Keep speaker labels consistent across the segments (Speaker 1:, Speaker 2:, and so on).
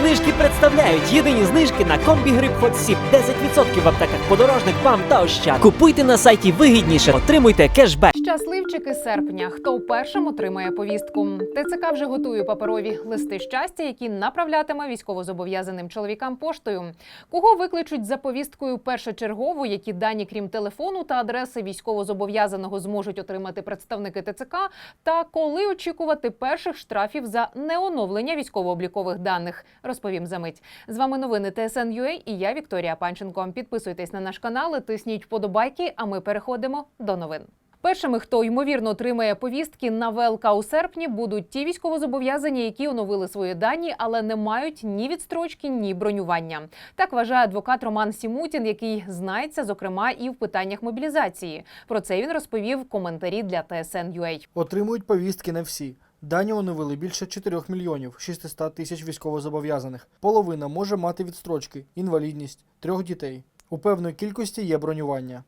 Speaker 1: знижки представляють єдині знижки на комбі грип Hot Сіп. 10% в аптеках подорожник вам та ощад. Купуйте на сайті вигідніше, отримуйте кешбек.
Speaker 2: Щасливчики серпня. Хто першим отримає повістку? ТЦК вже готує паперові листи щастя, які направлятиме військовозобов'язаним чоловікам поштою. Кого викличуть за повісткою першочергову, які дані, крім телефону та адреси військовозобов'язаного, зможуть отримати представники ТЦК, та коли очікувати перших штрафів за неоновлення військово-облікових даних, розповім за мить. З вами новини ТСН.UA і я Вікторія Панченко. Підписуйтесь на наш канал, тисніть вподобайки. А ми переходимо до новин. Першими, хто ймовірно отримає повістки на ВЛК у серпні, будуть ті військовозобов'язані, які оновили свої дані, але не мають ні відстрочки, ні бронювання. Так вважає адвокат Роман Сімутін, який знається, зокрема, і в питаннях мобілізації. Про це він розповів в коментарі для TSN.UA.
Speaker 3: Отримують повістки не всі. Дані оновили більше 4 мільйонів 600 тисяч військовозобов'язаних. Половина може мати відстрочки, інвалідність, трьох дітей. У певної кількості є бронювання.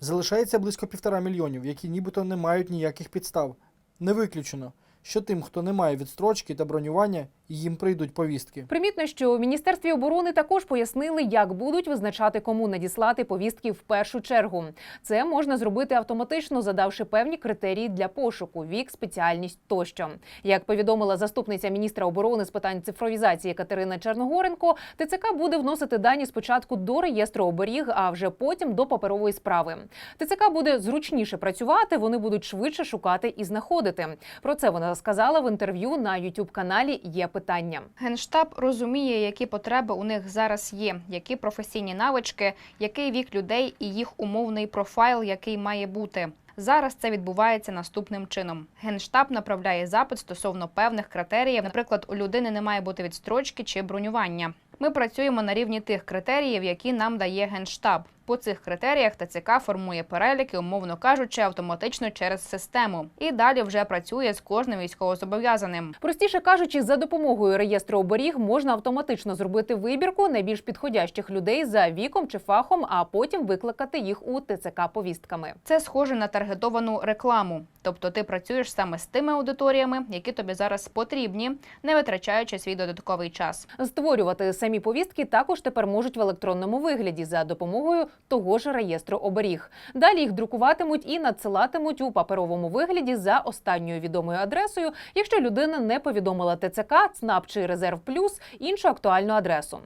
Speaker 3: Залишається близько півтора мільйонів, які нібито не мають ніяких підстав. Не виключено, що тим, хто не має відстрочки та бронювання, їм прийдуть повістки.
Speaker 2: Примітно, що в міністерстві оборони також пояснили, як будуть визначати, кому надіслати повістки в першу чергу. Це можна зробити автоматично, задавши певні критерії для пошуку: вік, спеціальність тощо. Як повідомила заступниця міністра оборони з питань цифровізації Катерина Черногоренко, ТЦК буде вносити дані спочатку до реєстру оберіг, а вже потім до паперової справи. ТЦК буде зручніше працювати, вони будуть швидше шукати і знаходити. Про це вона сказала в інтерв'ю на youtube каналі Є питання.
Speaker 4: Генштаб розуміє, які потреби у них зараз є, які професійні навички, який вік людей і їх умовний профайл, який має бути. Зараз це відбувається наступним чином. Генштаб направляє запит стосовно певних критеріїв. Наприклад, у людини не має бути відстрочки чи бронювання. Ми працюємо на рівні тих критеріїв, які нам дає Генштаб. По цих критеріях ТЦК формує переліки, умовно кажучи, автоматично через систему. І далі вже працює з кожним військовозобов'язаним.
Speaker 2: Простіше кажучи, за допомогою реєстру оберіг можна автоматично зробити вибірку найбільш підходящих людей за віком чи фахом, а потім викликати їх у ТЦК повістками.
Speaker 4: Це схоже на таргетовану рекламу. Тобто ти працюєш саме з тими аудиторіями, які тобі зараз потрібні, не витрачаючи свій додатковий час.
Speaker 2: Створювати самі повістки також тепер можуть в електронному вигляді за допомогою того ж реєстру оберіг. Далі їх друкуватимуть і надсилатимуть у паперовому вигляді за останньою відомою адресою, якщо людина не повідомила ТЦК, ЦНАП чи Резерв Плюс іншу актуальну адресу.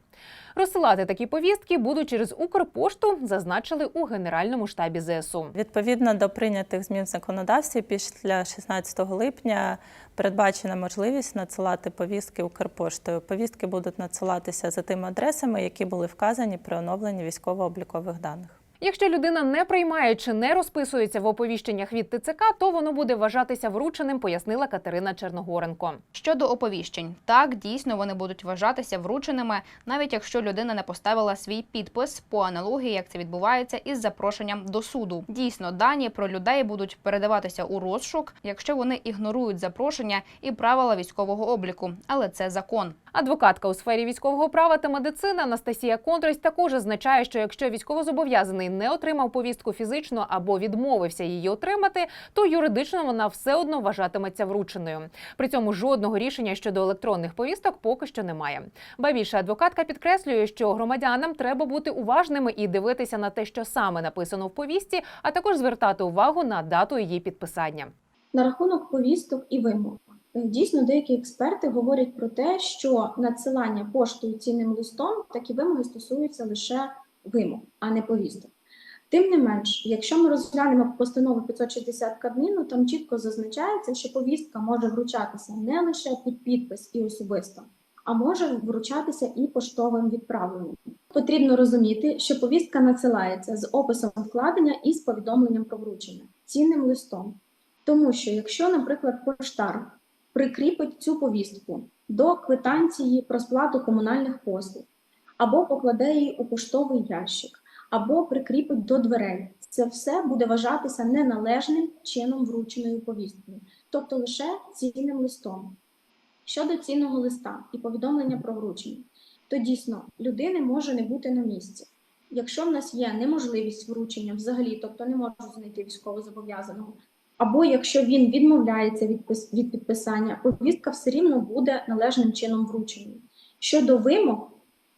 Speaker 2: Розсилати такі повістки будуть через Укрпошту, зазначили у Генеральному штабі ЗСУ.
Speaker 5: Відповідно до прийнятих змін в законодавстві, після 16 липня передбачена можливість надсилати повістки Укрпоштою. Повістки будуть надсилатися за тими адресами, які були вказані при оновленні військово-облікових даних.
Speaker 2: Якщо людина не приймає чи не розписується в оповіщеннях від ТЦК, то воно буде вважатися врученим, пояснила Катерина Черногоренко.
Speaker 4: Щодо оповіщень, так дійсно вони будуть вважатися врученими, навіть якщо людина не поставила свій підпис по аналогії, як це відбувається із запрошенням до суду. Дійсно, дані про людей будуть передаватися у розшук, якщо вони ігнорують запрошення і правила військового обліку, але це закон.
Speaker 2: Адвокатка у сфері військового права та медицини Анастасія Контрось також зазначає, що якщо військовозобов'язаний не отримав повістку фізично або відмовився її отримати, то юридично вона все одно вважатиметься врученою. При цьому жодного рішення щодо електронних повісток поки що немає. Ба більше адвокатка підкреслює, що громадянам треба бути уважними і дивитися на те, що саме написано в повістці, а також звертати увагу на дату її підписання.
Speaker 6: На рахунок повісток і вимог. Дійсно, деякі експерти говорять про те, що надсилання поштою цінним листом такі вимоги стосуються лише вимог, а не повісток. Тим не менш, якщо ми розглянемо постанову 560 Кабміну, там чітко зазначається, що повістка може вручатися не лише під підпис і особисто, а може вручатися і поштовим відправленням. Потрібно розуміти, що повістка надсилається з описом вкладення і з повідомленням про вручення цінним листом. Тому що, якщо, наприклад, поштар прикріпить цю повістку до квитанції про сплату комунальних послуг, або покладе її у поштовий ящик, або прикріпить до дверей, це все буде вважатися неналежним чином врученою повісткою, тобто лише цінним листом. Щодо цінного листа і повідомлення про вручення, то дійсно людини може не бути на місці. Якщо в нас є неможливість вручення взагалі, тобто не можу знайти військовозобов'язаного, або якщо він відмовляється від підписання, повістка все рівно буде належним чином врученою. Щодо вимог,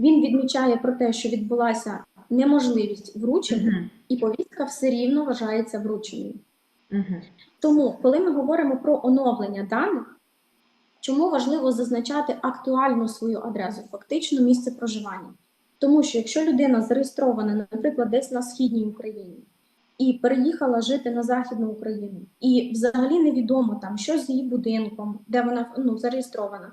Speaker 6: Він відмічає про те, що відбулася неможливість вручення, і повістка все рівно вважається врученою. Тому, коли ми говоримо про оновлення даних, чому важливо зазначати актуальну свою адресу, фактично місце проживання? Тому що якщо людина зареєстрована, наприклад, десь на східній Україні і переїхала жити на Західну Україну, і взагалі невідомо там, що з її будинком, де вона ну, зареєстрована,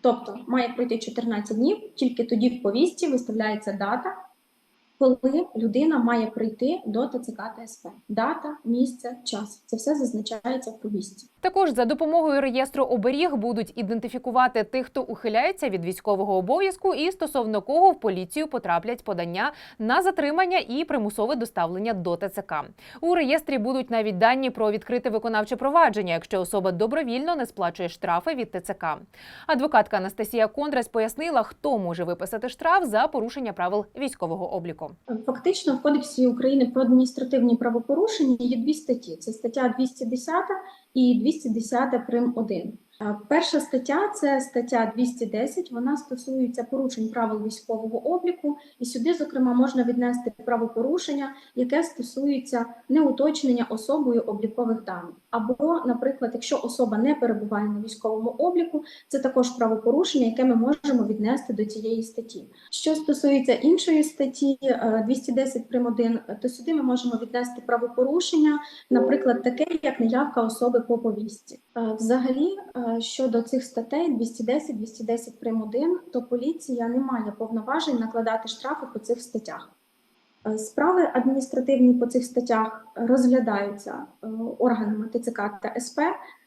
Speaker 6: Тобто має пройти 14 днів, тільки тоді в повістці виставляється дата, коли людина має прийти до ТЦК та СП. Дата, місце, час. Це все зазначається в повістці.
Speaker 2: Також за допомогою реєстру оберіг будуть ідентифікувати тих, хто ухиляється від військового обов'язку, і стосовно кого в поліцію потраплять подання на затримання і примусове доставлення до ТЦК. У реєстрі будуть навіть дані про відкрите виконавче провадження, якщо особа добровільно не сплачує штрафи від ТЦК. Адвокатка Анастасія Кондрас пояснила, хто може виписати штраф за порушення правил військового обліку.
Speaker 6: Фактично, в Кодексі України про адміністративні правопорушення є дві статті: це стаття 210 і 210 прим. 1. Е, Перша стаття це стаття 210. Вона стосується порушень правил військового обліку, і сюди, зокрема, можна віднести правопорушення, яке стосується неуточнення особою облікових даних. Або, наприклад, якщо особа не перебуває на військовому обліку, це також правопорушення, яке ми можемо віднести до цієї статті. Що стосується іншої статті е, 210 прим. 1, то сюди ми можемо віднести правопорушення, наприклад, таке як неявка особи по повістці. Е, Взагалі, е, щодо цих статей 210, 210 прим. 1, то поліція не має повноважень накладати штрафи по цих статтях. Е, Справи адміністративні по цих статтях розглядаються е, органами ТЦК та СП.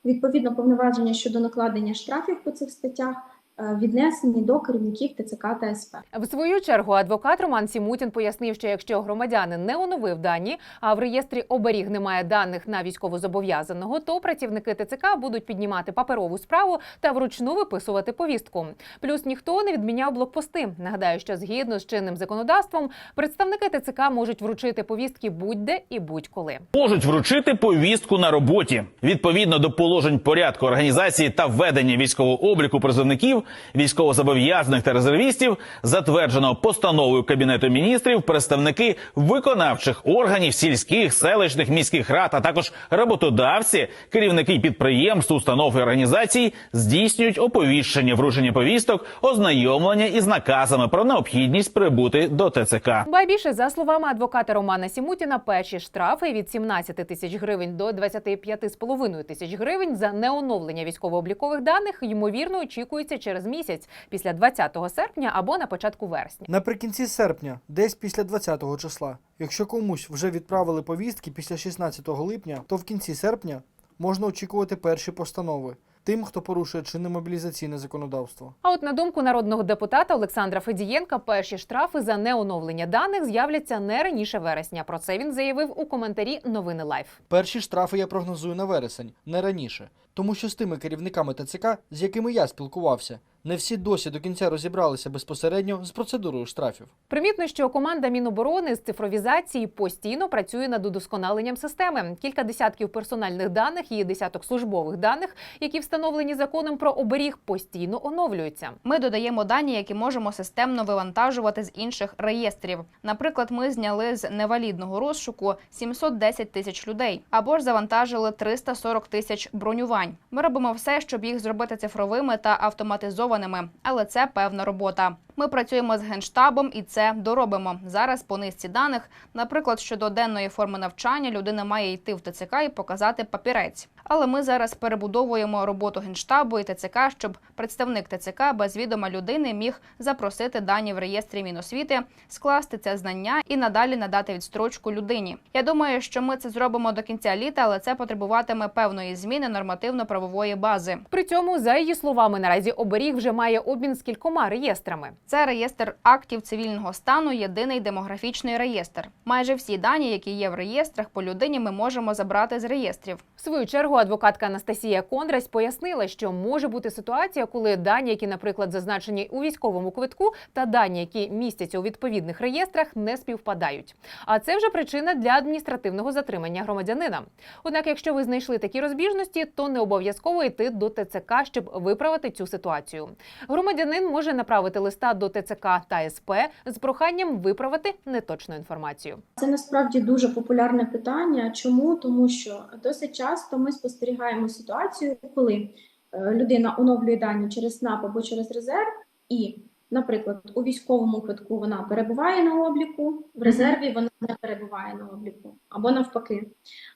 Speaker 6: Відповідно, повноваження щодо накладення штрафів по цих статтях е, віднесені до керівників ТЦК та СП.
Speaker 2: В свою чергу адвокат Роман Сімутін пояснив, що якщо громадянин не оновив дані, а в реєстрі оберіг немає даних на військовозобов'язаного, то працівники ТЦК будуть піднімати паперову справу та вручну виписувати повістку. Плюс ніхто не відміняв блокпости. Нагадаю, що згідно з чинним законодавством представники ТЦК можуть вручити повістки будь-де і будь-коли.
Speaker 7: можуть вручити повістку на роботі. Відповідно до положень порядку організації та введення військового обліку призовників, військовозобов'язаних та резервістів, затвердженого постановою Кабінету міністрів, представники виконавчих органів сільських, селищних, міських рад, а також роботодавці, керівники підприємств, установ і організацій здійснюють оповіщення вручення повісток, ознайомлення із наказами про необхідність прибути до ТЦК.
Speaker 2: Ба більше, за словами адвоката Романа Сімутіна, перші штрафи від 17 тисяч гривень до 25,5 тисяч гривень за неоновлення військово-облікових даних ймовірно очікується через місяць після 20 серпня або на початку вересня.
Speaker 3: Наприкінці серпня, десь після 20-го числа. Якщо комусь вже відправили повістки після 16 липня, то в кінці серпня можна очікувати перші постанови тим, хто порушує чинне мобілізаційне законодавство.
Speaker 2: А от на думку народного депутата Олександра Федієнка, перші штрафи за неоновлення даних з'являться не раніше вересня. Про це він заявив у коментарі Новини Лайф.
Speaker 3: Перші штрафи я прогнозую на вересень, не раніше. Тому що з тими керівниками ТЦК, з якими я спілкувався, не всі досі до кінця розібралися безпосередньо з процедурою штрафів.
Speaker 2: Примітно, що команда Міноборони з цифровізації постійно працює над удосконаленням системи. Кілька десятків персональних даних і десяток службових даних, які встановлені законом про оберіг, постійно оновлюються.
Speaker 4: Ми додаємо дані, які можемо системно вивантажувати з інших реєстрів. Наприклад, ми зняли з невалідного розшуку 710 тисяч людей або ж завантажили 340 тисяч бронювань. Ми робимо все, щоб їх зробити цифровими та автоматизованими, але це певна робота. Ми працюємо з генштабом і це доробимо зараз. По низці даних, наприклад, щодо денної форми навчання, людина має йти в ТЦК і показати папірець. Але ми зараз перебудовуємо роботу генштабу і ТЦК, щоб представник ТЦК без відома людини міг запросити дані в реєстрі Міносвіти, скласти це знання і надалі надати відстрочку людині. Я думаю, що ми це зробимо до кінця літа, але це потребуватиме певної зміни нормативно-правової бази.
Speaker 2: При цьому, за її словами, наразі оберіг вже має обмін з кількома реєстрами.
Speaker 4: Це реєстр актів цивільного стану, єдиний демографічний реєстр. Майже всі дані, які є в реєстрах по людині, ми можемо забрати з реєстрів.
Speaker 2: В свою чергу адвокатка Анастасія Кондрась пояснила, що може бути ситуація, коли дані, які, наприклад, зазначені у військовому квитку, та дані, які містяться у відповідних реєстрах, не співпадають. А це вже причина для адміністративного затримання громадянина. Однак, якщо ви знайшли такі розбіжності, то не обов'язково йти до ТЦК, щоб виправити цю ситуацію. Громадянин може направити листа до ТЦК та СП з проханням виправити неточну інформацію.
Speaker 6: Це насправді дуже популярне питання. Чому? Тому що досить часто ми спостерігаємо ситуацію, коли е, людина оновлює дані через СНАП або через резерв, і, наприклад, у військовому квитку вона перебуває на обліку, в резерві вона не перебуває на обліку, або навпаки.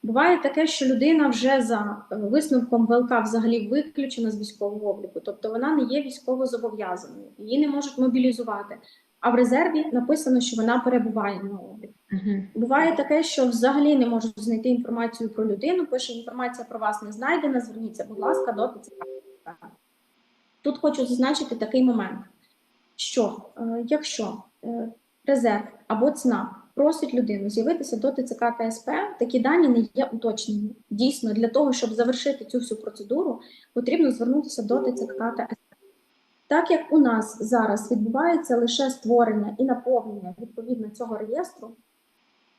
Speaker 6: Буває таке, що людина вже за е, висновком ВЛК взагалі виключена з військового обліку, тобто вона не є військово зобов'язаною, її не можуть мобілізувати. А в резерві написано, що вона перебуває на обліку. Буває таке, що взагалі не можуть знайти інформацію про людину. Пише інформація про вас не знайдена. Зверніться, будь ласка, до ТЦК. Тут хочу зазначити такий момент, що е, якщо е, резерв або ЦНАП просить людину з'явитися до ТЦК та СП, такі дані не є уточнені. Дійсно, для того, щоб завершити цю всю процедуру, потрібно звернутися до ТЦК та СП. Так як у нас зараз відбувається лише створення і наповнення відповідно цього реєстру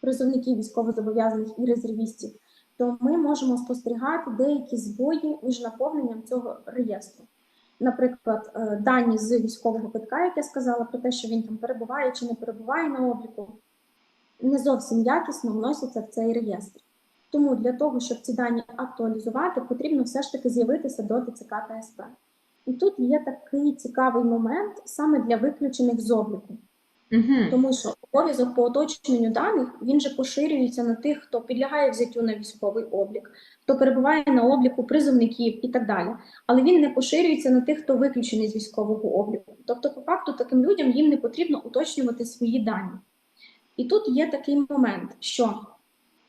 Speaker 6: призовників військовозобов'язаних і резервістів, то ми можемо спостерігати деякі збої між наповненням цього реєстру. Наприклад, е, дані з військового квитка, як я сказала, про те, що він там перебуває чи не перебуває на обліку, не зовсім якісно вносяться в цей реєстр. Тому для того, щоб ці дані актуалізувати, потрібно все ж таки з'явитися до ТЦК та СП. І тут є такий цікавий момент саме для виключених з обліку. Тому що обов'язок по уточненню даних він же поширюється на тих, хто підлягає взяттю на військовий облік, хто перебуває на обліку призовників і так далі. Але він не поширюється на тих, хто виключений з військового обліку. Тобто, по факту, таким людям їм не потрібно уточнювати свої дані. І тут є такий момент, що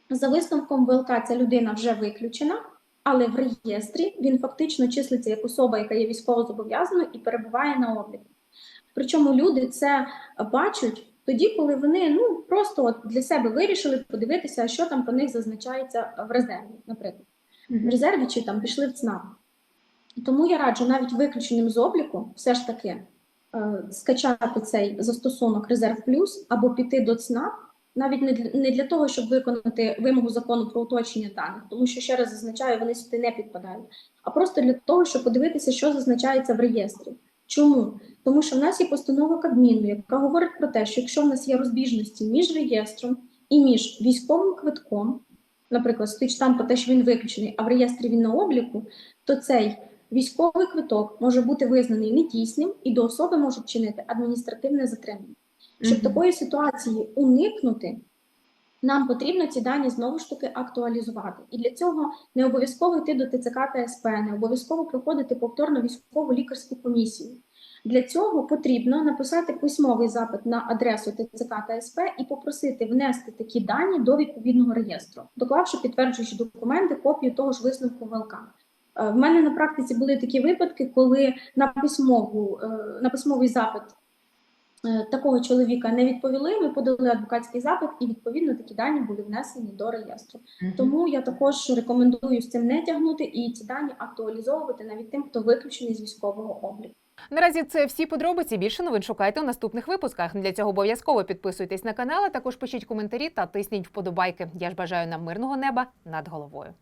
Speaker 6: за висновком ВЛК ця людина вже виключена, але в реєстрі він фактично числиться як особа, яка є військовозобов'язаною і перебуває на обліку. Причому люди це бачать тоді, коли вони ну просто от для себе вирішили подивитися, що там про них зазначається в резерві, наприклад, в резерві чи там пішли в ЦНАП. Тому я раджу навіть виключеним з обліку все ж таки е, скачати цей застосунок Резерв Плюс або піти до ЦНАП, навіть не для, не для того, щоб виконати вимогу закону про уточнення даних, тому що ще раз зазначаю, вони сюди не підпадають, а просто для того, щоб подивитися, що зазначається в реєстрі. Чому? Тому що в нас є постанова Кабміну, яка говорить про те, що якщо в нас є розбіжності між реєстром і між військовим квитком, наприклад, стоїть там про те, що він виключений, а в реєстрі він на обліку, то цей військовий квиток може бути визнаний недійсним і до особи можуть чинити адміністративне затримання. Щоб
Speaker 2: Мгм.
Speaker 6: такої ситуації уникнути, нам потрібно ці дані знову ж таки актуалізувати. І для цього не обов'язково йти до ТЦК та СП, не обов'язково проходити повторно військову лікарську комісію. Для цього потрібно написати письмовий запит на адресу ТЦК та СП і попросити внести такі дані до відповідного реєстру, доклавши підтверджуючі документи, копію того ж висновку ВЛК. Е, В мене на практиці були такі випадки, коли на письмову е, на письмовий запит такого чоловіка не відповіли. Ми подали адвокатський запит, і відповідно такі дані були внесені до реєстру. Тому я також рекомендую з цим не тягнути і ці дані актуалізовувати навіть тим, хто виключений з військового обліку.
Speaker 2: Наразі це всі подробиці. Більше новин шукайте у наступних випусках. Для цього обов'язково підписуйтесь на канал, а також пишіть коментарі та тисніть вподобайки. Я ж бажаю нам мирного неба над головою.